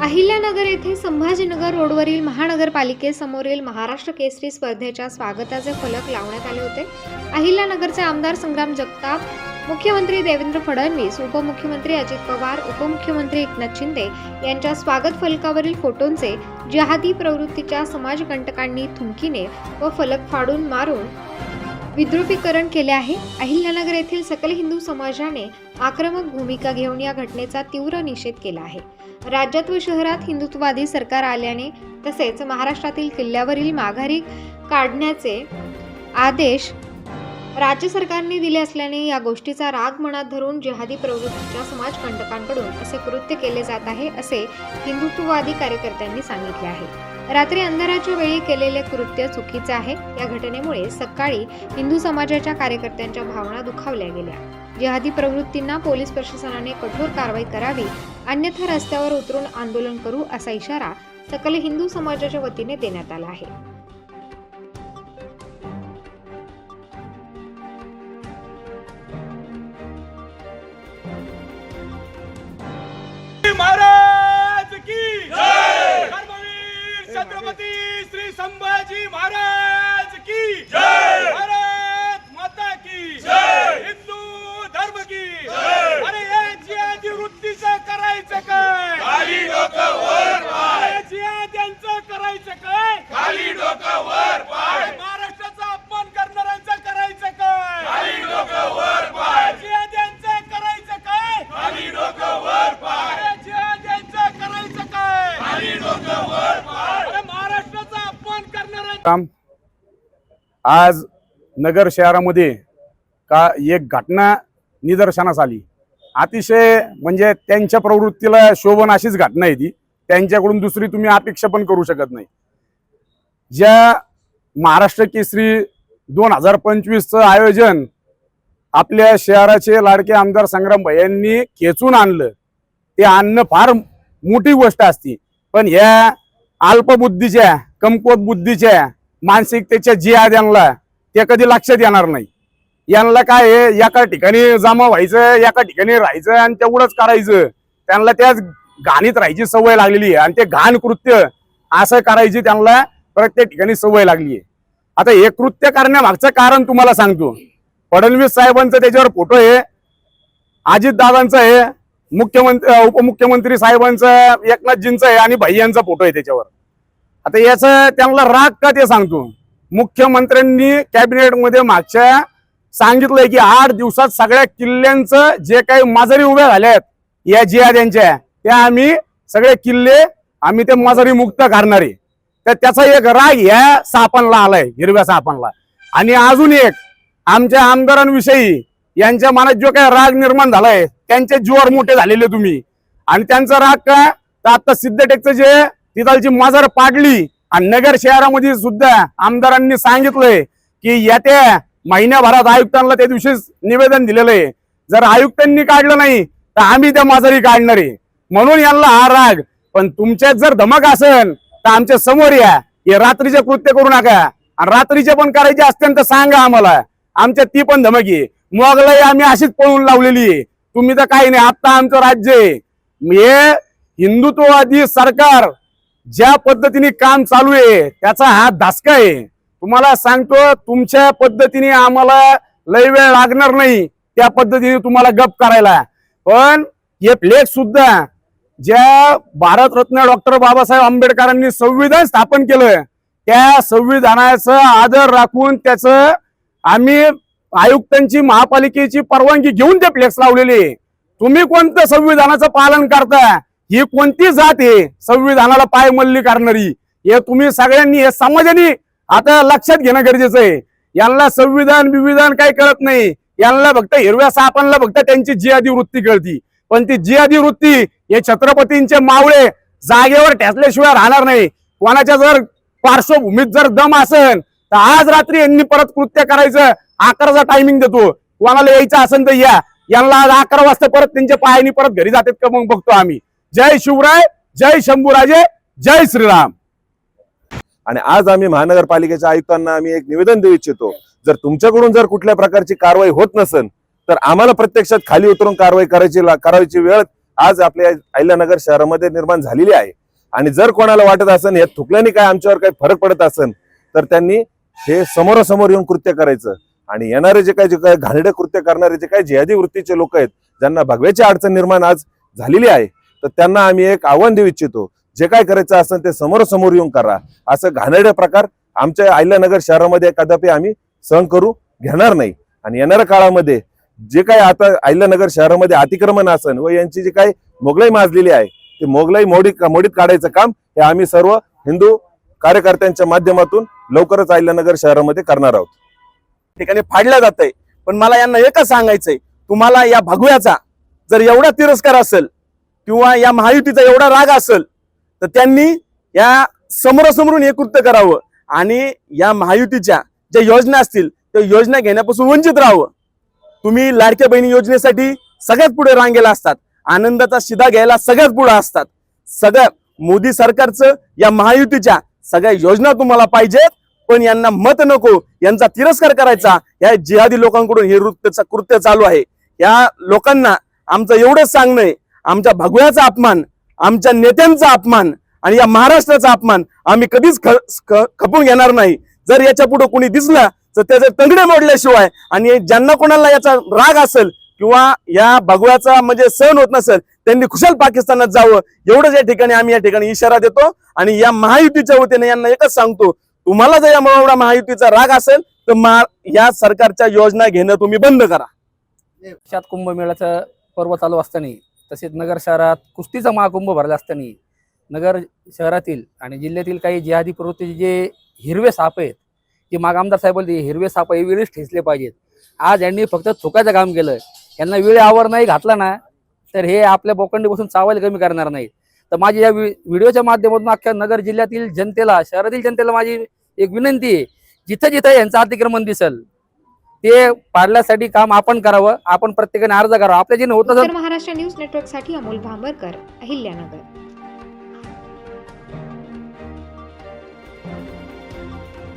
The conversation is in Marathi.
अहिल्यानगर येथे संभाजीनगर रोडवरील महानगरपालिकेसमोरील महाराष्ट्र केसरी स्पर्धेच्या स्वागताचे फलक लावण्यात आले होते. अहिल्यानगरचे आमदार संग्राम जगताप मुख्यमंत्री देवेंद्र फडणवीस उपमुख्यमंत्री अजित पवार उपमुख्यमंत्री एकनाथ शिंदे यांच्या स्वागत फलकावरील फोटोंचे जिहादी प्रवृत्तीच्या समाजकंटकांनी थुंकीने व फलक फाडून मारून विद्रुपीकरण केले आहे. अहिल्यानगर येथील सकल हिंदू समाजाने आक्रमक भूमिका घेऊन या घटनेचा तीव्र निषेध केला आहे. राज्यात व शहरात हिंदुत्ववादी सरकार आल्याने तसेच महाराष्ट्रातील किल्ल्यावरील माघारी काढण्याचे आदेश राज्य सरकारने दिले असल्याने या गोष्टीचा राग मनात धरून जिहादी प्रवृत्तीच्या समाजकंटकांकडून असे कृत्य केले जात आहे असे हिंदुत्ववादी कार्यकर्त्यांनी सांगितले आहे. रात्री अंधाराच्या वेळी केलेले कृत्य चुकीचे आहे. या घटनेमुळे सकाळी हिंदू समाजाच्या कार्यकर्त्यांच्या भावना दुखावल्या गेल्या. जिहादी प्रवृत्तींना पोलीस प्रशासनाने कठोर कारवाई करावी अन्यथा रस्त्यावर उतरून आंदोलन करू असा इशारा सकल हिंदू समाजाच्या वतीने देण्यात आला आहे. काम. आज नगर शहरामध्ये का एक घटना निदर्शनास आली. अतिशय म्हणजे त्यांच्या प्रवृत्तीला शोभन अशीच घटना आहे ती. त्यांच्याकडून दुसरी तुम्ही अपेक्षा पण करू शकत नाही. ज्या महाराष्ट्र केसरी दोन हजार पंचवीसचं आयोजन आपल्या शहराचे लाडके आमदार संग्राम यांनी खेचून आणलं ते आणणं फार मोठी गोष्ट असती. पण ह्या अल्पबुद्धीच्या कमकुवत बुद्धीच्या मानसिकतेच्या यांना ते कधी लक्षात येणार नाही. यांना काय आहे? एका ठिकाणी जमा व्हायचं एका ठिकाणी राहायचं आणि तेवढंच करायचं. त्यांना त्याच घाणीत राहायची सवय लागलेली आहे आणि ते घाण कृत्य असं करायची त्यांना प्रत्येक ठिकाणी सवय लागली आहे. आता हे कृत्य करण्यामागचं कारण तुम्हाला सांगतो. फडणवीस साहेबांचं त्याच्यावर फोटो आहे. अजितदादांचं आहे. मुख्यमंत्री उपमुख्यमंत्री साहेबांचं एकनाथजींचं आहे आणि भैयांचा फोटो आहे त्याच्यावर. आता याचं त्यांना राग का ते सांगतो? मुख्यमंत्र्यांनी कॅबिनेटमध्ये मागच्या सांगितलंय की आठ दिवसात सगळ्या किल्ल्यांचं जे काही माजारी उभ्या झाल्यात या या जिहाद्यांच्या त्या आम्ही सगळे किल्ले आम्ही ते माजारी मुक्त करणार. आहे तर त्याचा एक राग ह्या सापांना आलाय हिरव्या सापांना. आणि अजून एक आमच्या आमदारांविषयी यांच्या मनात जो काय राग निर्माण झालाय त्यांचे जोर मोठे झालेले तुम्ही. आणि त्यांचा राग काय तर आता सिद्धटेकचं जे तिथालची मजार पाडली आणि नगर शहरामध्ये सुद्धा आमदारांनी सांगितलंय की येत्या महिन्याभरात आयुक्तांना त्या दिवशी निवेदन दिलेलं आहे जर आयुक्तांनी काढलं नाही तर आम्ही त्या माजारी काढणार आहे. म्हणून यांना हा राग. पण तुमच्यात जर धमक असेल तर आमच्यासमोर या. हे रात्रीचे कृत्य करू नका. आणि रात्रीचे पण करायचे असतील तर सांगा आम्हाला. आमच्यात ती पण धमक आहे. मोगलाई आम्ही अशीच पळून लावलेली आहे. तुम्ही तर काही नाही आता आमचं राज्य आहे. हे हिंदुत्ववादी सरकार ज्या पद्धतीने काम चालू आहे त्याचा हा धासका आहे. तुम्हाला सांगतो तुमच्या पद्धतीने आम्हाला लय वेळ लागणार नाही त्या पद्धतीने तुम्हाला गप करायला. पण हे प्लेट सुद्धा ज्या भारतरत्न डॉक्टर बाबासाहेब आंबेडकरांनी संविधान स्थापन केलं त्या संविधानाचा आदर राखून त्याचं आम्ही आयुक्तांची महापालिकेची परवानगी घेऊन ते फ्लेक्स लावलेले आहे. तुम्ही कोणतं संविधानाचं पालन करता ही कोणती जात आहे? संविधानाला पायमल्ली करणारी. हे तुम्ही सगळ्यांनी हे समाजाने आता लक्षात घेणं गरजेचं आहे. यांना संविधान बिविधान काही कळत नाही. यांना फक्त हिरव्या सापांना फक्त त्यांची जियादी वृत्ती कळती. पण ती जियादी वृत्ती हे छत्रपतींचे मावळे जागेवर ठेचल्याशिवाय राहणार नाही. कोणाच्या जर पार्श्वभूमीत जर दम असेल तर आज रात्री यांनी परत कृत्य करायचं. अकराचा टायमिंग देतो. कोणाला यायचं असेल तर या. यांना आज अकरा वाजता परत त्यांच्या पायानी परत घरी जातात का मग बघतो आम्ही. जय शिवराय जय शंभूराजे जय श्रीराम. आणि आज आम्ही महानगरपालिकेच्या आयुक्तांना आम्ही एक निवेदन देऊ इच्छितो. जर तुमच्याकडून जर कुठल्या प्रकारची कारवाई होत नसेल तर आम्हाला प्रत्यक्षात खाली उतरून कारवाई करायची करायची वेळ आज आपल्या अहिल्यानगर शहरामध्ये निर्माण झालेली आहे. आणि जर कोणाला वाटत असेल या थुकल्याने काय आमच्यावर काही फरक पडत असेल तर त्यांनी हे समोरासमोर येऊन कृत्य करायचं. आणि येणारे जे काही जे काय घाणेरडे कृत्य करणारे जे काही जिहादी वृत्तीचे लोक आहेत ज्यांना भगव्याची अडचण निर्माण आज झालेली आहे तर त्यांना आम्ही एक आव्हान देऊ इच्छितो. जे काय करायचं असेल ते समोरासमोर येऊन करा. असं घाणेरडे प्रकार आमच्या अहिल्यानगर शहरामध्ये कदापि आम्ही सहन करू घेणार नाही. आणि येणाऱ्या काळामध्ये जे काही आता अहिल्यानगर शहरामध्ये अतिक्रमण असन व यांची जी काही मोगलाई माजलेली आहे ते मोगलाई मोडी मोडीत काढायचं काम हे आम्ही सर्व हिंदू कार्यकर्त्यांच्या माध्यमातून लवकरच अहिल्यानगर शहरामध्ये करणार आहोत. ठिकाणी फाडलं जात आहे पण मला यांना एकच सांगायचंय तुम्हाला या भगव्याचा जर एवढा तिरस्कार असेल किंवा या महायुतीचा एवढा राग असेल तर त्यांनी या समोरासमोरून हे कृत्य करावं आणि या महायुतीच्या ज्या योजना असतील त्या योजना घेण्यापासून वंचित राहावं. तुम्ही लाडक्या बहिणी योजनेसाठी सगळ्यात पुढे रांगेला असतात. आनंदाचा शिदा घ्यायला सगळ्यात पुढे असतात. सगळ्या मोदी सरकारचं या महायुतीच्या सगळ्या योजना तुम्हाला पाहिजेत. पण यांना मत नको. यांचा तिरस्कार करायचा. या जिहादी लोकांकडून हे कृत्य कृत्य चालू आहे. या लोकांना आमचं एवढंच सांगणं आहे. आमच्या भगव्याचा अपमान आमच्या नेत्यांचा अपमान आणि या महाराष्ट्राचा अपमान आम्ही कधीच ख- खपून घेणार नाही. जर याच्यापुढे कोणी दिसला तर त्याचे तंगडे मोडल्याशिवाय आणि ज्यांना कोणाला याचा राग असेल किंवा या भगव्याचा म्हणजे सहन होत नसेल त्यांनी खुशाल पाकिस्तानात जावं. एवढंच या ठिकाणी आम्ही या ठिकाणी इशारा देतो आणि या महायुतीच्या वतीने यांना एकच सांगतो तुम्हाला जर या एवढा महायुतीचा राग असेल तर मा- या सरकारच्या योजना घेणं तुम्ही बंद करा. देशात कुंभमेळ्याचं पर्व चालू असताना तसेच नगर शहरात कुस्तीचा महाकुंभ भरला असताना नगर शहरातील आणि जिल्ह्यातील काही जिहादी प्रवृत्तीचे जे हिरवे साप आहेत जे माग आमदार साहेब बोलते हिरवे साप हे वेळीच ठेचले पाहिजेत. आज यांनी फक्त चुकायचं काम केलं. यांना वेळ आवर नाही घातला ना तर हे आपल्या बोकंडी बसून चावायला कमी करणार नाहीत. तर माझी या व्हिडिओच्या माध्यमातून अख्ख्या नगर जिल्ह्यातील जनतेला शहरातील जनतेला माझी एक विनंती आहे जिथं जिथं यांचं अतिक्रमण दिसल ते पाडण्यासाठी काम आपण करावं आपण प्रत्येकाने अर्ज करावा. आपल्या जे होत महाराष्ट्र न्यूज नेटवर्कसाठी अमोल भांबरकर अहिल्यानगर.